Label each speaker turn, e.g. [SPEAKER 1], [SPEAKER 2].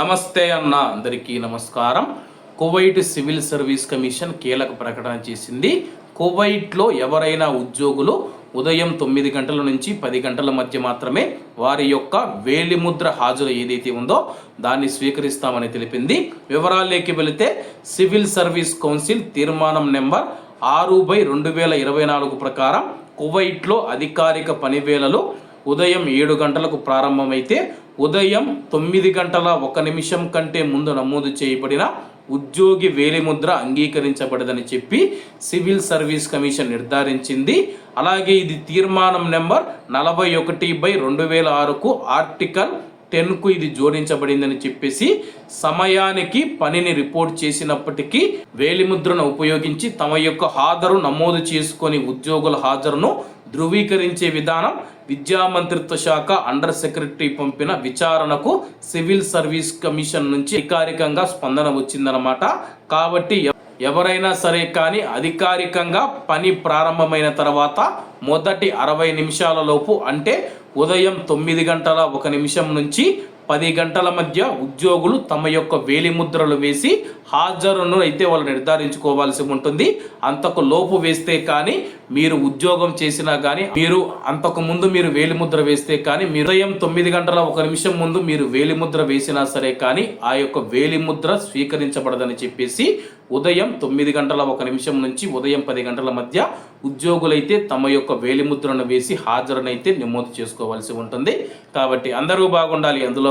[SPEAKER 1] నమస్తే అన్న అందరికీ నమస్కారం. కువైట్ సివిల్ సర్వీస్ కమిషన్ కీలక ప్రకటన చేసింది. కువైట్లో ఎవరైనా ఉద్యోగులు ఉదయం తొమ్మిది గంటల నుంచి పది గంటల మధ్య మాత్రమే వారి యొక్క వేలిముద్ర హాజరు ఏదైతే ఉందో దాన్ని స్వీకరిస్తామని తెలిపింది. వివరాల్లోకి వెళితే సివిల్ సర్వీస్ కౌన్సిల్ తీర్మానం నెంబర్ ఆరు బై రెండు వేల ఇరవై నాలుగు ప్రకారం కువైట్లో అధికారిక పనివేళలు ఉదయం ఏడు గంటలకు ప్రారంభమైతే ఉదయం తొమ్మిది గంటల ఒక నిమిషం కంటే ముందు నమోదు చేయబడిన ఉద్యోగి వేలిముద్ర అంగీకరించబడదని చెప్పి సివిల్ సర్వీస్ కమిషన్ నిర్ధారించింది. అలాగే ఇది తీర్మానం నెంబర్ నలభై ఒకటి బై రెండు వేల ఆరుకు ఆర్టికల్ టెన్కు ఇది జోడించబడిందని చెప్పేసి సమయానికి పనిని రిపోర్ట్ చేసినప్పటికీ వేలిముద్రను ఉపయోగించి తమ యొక్క హాజరు నమోదు చేసుకొని ఉద్యోగుల హాజరును ధృవీకరించే విధానం విద్యా మంత్రిత్వ శాఖ అండర్ సెక్రటరీ పంపిన విచారణకు సివిల్ సర్వీస్ కమిషన్ నుంచి అధికారికంగా స్పందన వచ్చిందనమాట కాబట్టి ఎవరైనా సరే కానీ అధికారికంగా పని ప్రారంభమైన తర్వాత మొదటి అరవై నిమిషాల లోపు అంటే ఉదయం తొమ్మిది గంటల ఒక నిమిషం నుంచి పది గంటల మధ్య ఉద్యోగులు తమ యొక్క వేలిముద్రలు వేసి హాజరును అయితే వాళ్ళు నిర్ధారించుకోవాల్సి ఉంటుంది. అంతకు లోపు వేస్తే కానీ మీరు ఉద్యోగం చేసినా కానీ మీరు అంతకు ముందు మీరు వేలిముద్ర వేస్తే కానీ మీరు ఉదయం తొమ్మిది గంటల ఒక నిమిషం ముందు మీరు వేలిముద్ర వేసినా సరే కానీ ఆ యొక్క వేలిముద్ర స్వీకరించబడదని చెప్పేసి ఉదయం తొమ్మిది గంటల ఒక నిమిషం నుంచి ఉదయం పది గంటల మధ్య ఉద్యోగులైతే తమ యొక్క వేలిముద్రను వేసి హాజరునైతే నమోదు చేసుకోవాల్సి ఉంటుంది. కాబట్టి అందరూ బాగుండాలి. అందులో